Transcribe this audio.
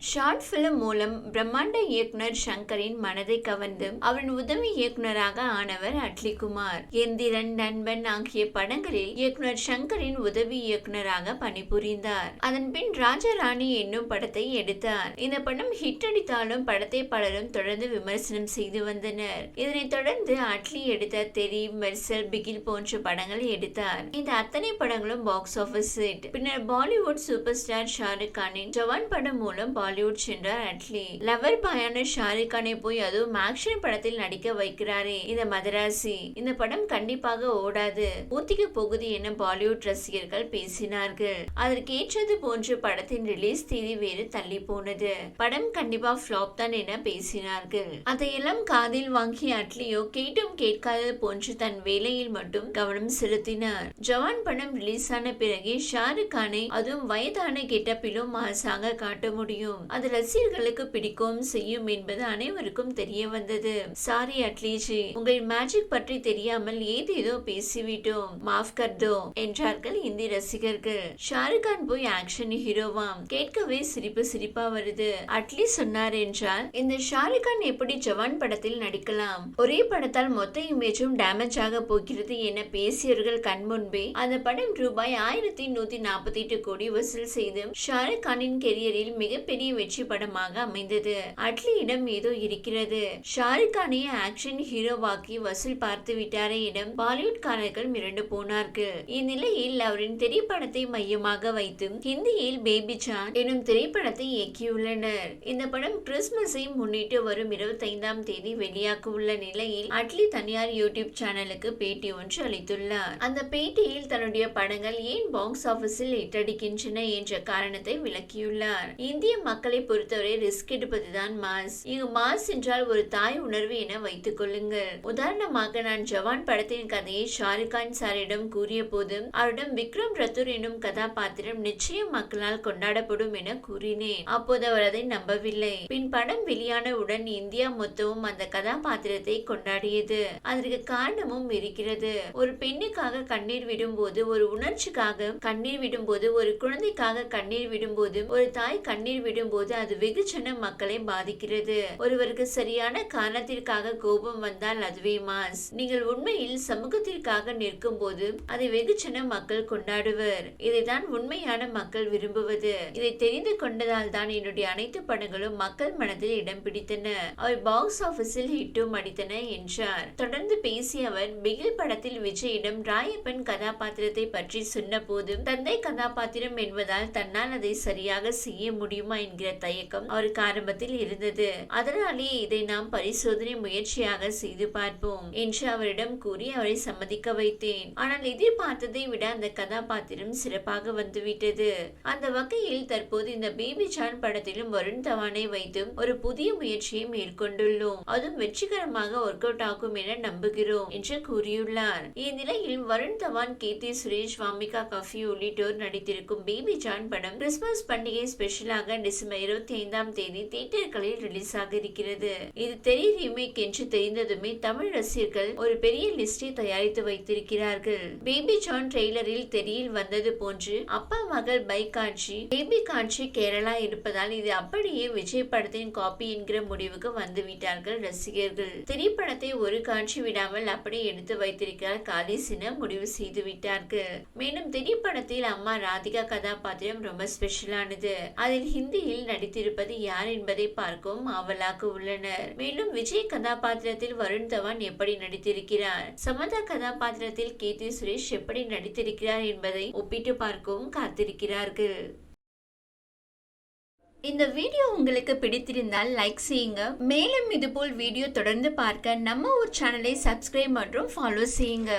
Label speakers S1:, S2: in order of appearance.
S1: Short film மூலம் பிரம்மாண்ட இயக்குனர் சங்கரின் மனதை கவர்ந்து அவரின் உதவி இயக்குனராக ஆனவர் அட்லி குமார் எந்திரன் நண்பன் ஆகிய படங்களில் இயக்குனர் சங்கரின் உதவி இயக்குனராக பணிபுரிந்தார். அதன் பின் ராஜராணி என்னும் படத்தை எடுத்தார். இந்த படம் ஹிட் அடித்தாலும் படத்தை பலரும் தொடர்ந்து விமர்சனம் செய்து வந்தனர். இதனைத் தொடர்ந்து அட்லி எடுத்த தெரி மெர்சல் பிகில் போன்ற படங்களை எடுத்தார். இந்த அத்தனை படங்களும் பாக்ஸ் ஆபீஸ் பின்னர் பாலிவுட் சூப்பர் ஸ்டார் ஷாருக் கானின் ஜவான் படம் மூலம் பாலிவுட் சென்றார் அட்லி லவர் பாயான ஷாருக் கானை போய் அதுவும் ஆக்ஷன் படத்தில் நடிக்க வைக்கிறாரே. இந்த மதராசி. இந்த படம் கண்டிப்பாக ஓடாது. ஊத்திக்கு போகுது என பாலிவுட் ரசிகர்கள் பேசினார்கள். அதற்கு ஏற்றது போன்ற படத்தின் ரிலீஸ் தேதி வேறு தள்ளி போனது. படம் கண்டிப்பா ஃபிளாப் தான் என பேசினார்கள். அதையெல்லாம் காதில் வாங்கி அட்லியோ கேட்டும் கேட்காதது போன்று தன் வேலையில் மட்டும் கவனம் செலுத்தினார். ஜவான் படம் ரிலீஸ் ஆன பிறகு ஷாருக் கானை அதுவும் வயதான கெட்டப்பிலும் மாசாக காட்ட முடியும். அது ரசிகர்களுக்கு பிடிக்கும் செய்யும் என்பது அனைவருக்கும் தெரிய வந்தது. சாரி அட்லீஜி. உங்கள் மேஜிக் பற்றி தெரியாமல் ஏதேதோ பேசிவிட்டோம். மாஃப் கர்தோ என்றார்கள் இந்தி ரசிகர்கள். ஷாருக் கான் போய் ஆக்ஷன் ஹீரோவாம். கேட்கவே சிரிப்பு சிரிப்பா வருது. அட்லி சொன்னார் என்றால் இந்த ஷாருக் கான் எப்படி ஜவான் படத்தில் நடிக்கலாம்? ஒரே படத்தால் மொத்த இமேஜும் டேமேஜ் ஆக போகிறது என பேசியவர்கள் கண் முன்பே அந்த படம் ரூபாய் ஆயிரத்தி நூத்தி நாற்பத்தி எட்டு கோடி வசூல் செய்து ஷாருக் கானின் கெரியரில் மிகப்பெரிய வெற்றி படமாக அமைந்தது. அட்லியிடம் ஏதோ இருக்கிறது. ஷாருக் கானை ஆக்ஷன் ஹீரோவாக்கி வசூல் பார்த்து விட்டாரே இடம் பாலிவுட்காரர்கள் மிரண்டு போனார்கள். இந்நிலையில் அவரின் திரைப்படத்தை மையமாக வைத்து ஹிந்தியில் பேபி சான் எனும் திரைப்படத்தை இயக்கியுள்ளனர். இந்த படம் கிறிஸ்துமஸை முன்னிட்டு வரும் இருபத்தைந்தாம் தேதி வெளியாக உள்ள நிலையில் அட்லி தனியார் யூடியூப் சேனலுக்கு பேட்டி ஒன்று அளித்துள்ளார். அந்த பேட்டியில் தன்னுடைய படங்கள் ஏன் பாக்ஸ் ஆபீஸில் இட்டடிக்கின்றன என்ற காரணத்தை விளக்கியுள்ளார். இந்திய மக்கள் பொறுத்தவரை ரிஸ்க் எடுப்பதுதான் மாஸ். இங்கு மாஸ் என்றால் ஒரு தாய் உணர்வு என வைத்துக் கொள்ளுங்கள். உதாரணமாக நான் ஜவான் படத்தின் கதையை ஷாருக் கான் சாரிடம் கூறிய போது அவரிடம் விக்ரம் ரத்தூர் எனும் கதாபாத்திரம் நிச்சயம் மக்களால் கொண்டாடப்படும் என கூறினேன். அப்போது அவர் அதை நம்பவில்லை. பின் படம் வெளியான உடன் இந்தியா மொத்தமும் அந்த கதாபாத்திரத்தை கொண்டாடியது. அதற்கு காரணமும் இருக்கிறது. ஒரு பெண்ணுக்காக கண்ணீர் விடும்போது ஒரு உணர்ச்சிக்காக கண்ணீர் விடும்போது ஒரு குழந்தைக்காக கண்ணீர் விடும்போது ஒரு தாய் கண்ணீர் விடும் போது அது வெகுஜன மக்களை பாதிக்கிறது. ஒருவருக்கு சரியான காரணத்திற்காக கோபம் வந்தால் அதுவே மாஸ். நீங்கள் உண்மையில் சமூகத்திற்காக நிற்கும் போது அதை வெகுஜன மக்கள் கொண்டாடுவர். இதைதான் உண்மையான மக்கள் விரும்புவது. இதை தெரிந்து கொண்டதால் தான் என்னுடைய அனைத்து படங்களும் மக்கள் மனதில் இடம் பிடித்தன. அவை பாக்ஸ் ஆபீஸில் ஹிட்டும் அடித்தன என்றார். தொடர்ந்து பேசிய அவர் பிகில் படத்தில் விஜயிடம் ராயப்பன் கதாபாத்திரத்தை பற்றி சொன்ன தந்தை கதாபாத்திரம் என்பதால் தன்னால் அதை சரியாக செய்ய முடியுமா என்கிற தயக்கம் அவருக்கு ஆரம்பத்தில் இருந்தது. அதனாலே இதை நாம் பரிசோதனை முயற்சியாக செய்து பார்ப்போம் என்று அவரிடம் கூறி அவரை சம்மதிக்க வைத்தேன். ஆனால் எதிர்பார்த்ததை விட அந்த கதாபாத்திரம் சிறப்பாக வந்துவிட்டது. அந்த வகையில் தற்போது இந்த பேபி ஜான் படத்திலும் வருண் தவானை வைத்தும் ஒரு புதிய முயற்சியை மேற்கொண்டுள்ளோம். அதுவும் வெற்றிகரமாக ஒர்க் அவுட் ஆகும் என நம்புகிறோம் என்று கூறியுள்ளார். இந்நிலையில் வருண் தவான் கீர்த்தி சுரேஷ் வாமிகா கஃபி உள்ளிட்டோர் நடித்திருக்கும் பேபி ஜான் படம் கிறிஸ்துமஸ் பண்டிகை ஸ்பெஷலாக டிசம்பர் டிசம்பர் இருபத்தி ஐந்தாம் தேதி தியேட்டர்களில் ரிலீஸ் ஆக இருக்கிறது. இது தெரிய ரீமேக் என்று தெரிந்ததுமே தமிழ் ரசிகர்கள் ஒரு பெரிய லிஸ்டை தயாரித்து வைத்திருக்கிறார்கள். பேபி ஜான் ட்ரெய்லரில் தெரியில் வந்தது போன்று அப்பா மகள் பைக் காட்சி பேபி காட்சி கேரளா இருப்பதால் இது அப்படியே விஜய் படத்தின் காப்பி என்கிற முடிவுக்கு வந்துவிட்டார்கள் ரசிகர்கள். திரைப்படத்தை ஒரு காட்சி விடாமல் அப்படியே எடுத்து வைத்திருக்கிறார் காலிசின முடிவு செய்து விட்டார்கள். மேலும் திரைப்படத்தில் அம்மா ராதிகா கதாபாத்திரம் ரொம்ப ஸ்பெஷலானது அதில் ஹிந்தி ஹிந்தியில் நடித்திருப்பது யார் என்பதை பார்க்கவும் ஆவலாக உள்ளனர். மேலும் விஜய் கதாபாத்திரத்தில் வருண் தவான் எப்படி நடித்திருக்கிறார்? சமதா கதாபாத்திரத்தில் கீர்த்தி சுரேஷ் எப்படி நடித்திருக்கிறார் என்பதை ஒப்பிட்டு பார்க்கவும் காத்திருக்கிறார்கள். இந்த வீடியோ உங்களுக்கு பிடித்திருந்தால் லைக் செய்யுங்க. மேலும் இதுபோல் வீடியோ தொடர்ந்து பார்க்க நம்ம ஒரு சேனலை சப்ஸ்கிரைப் மற்றும் ஃபாலோ செய்யுங்க.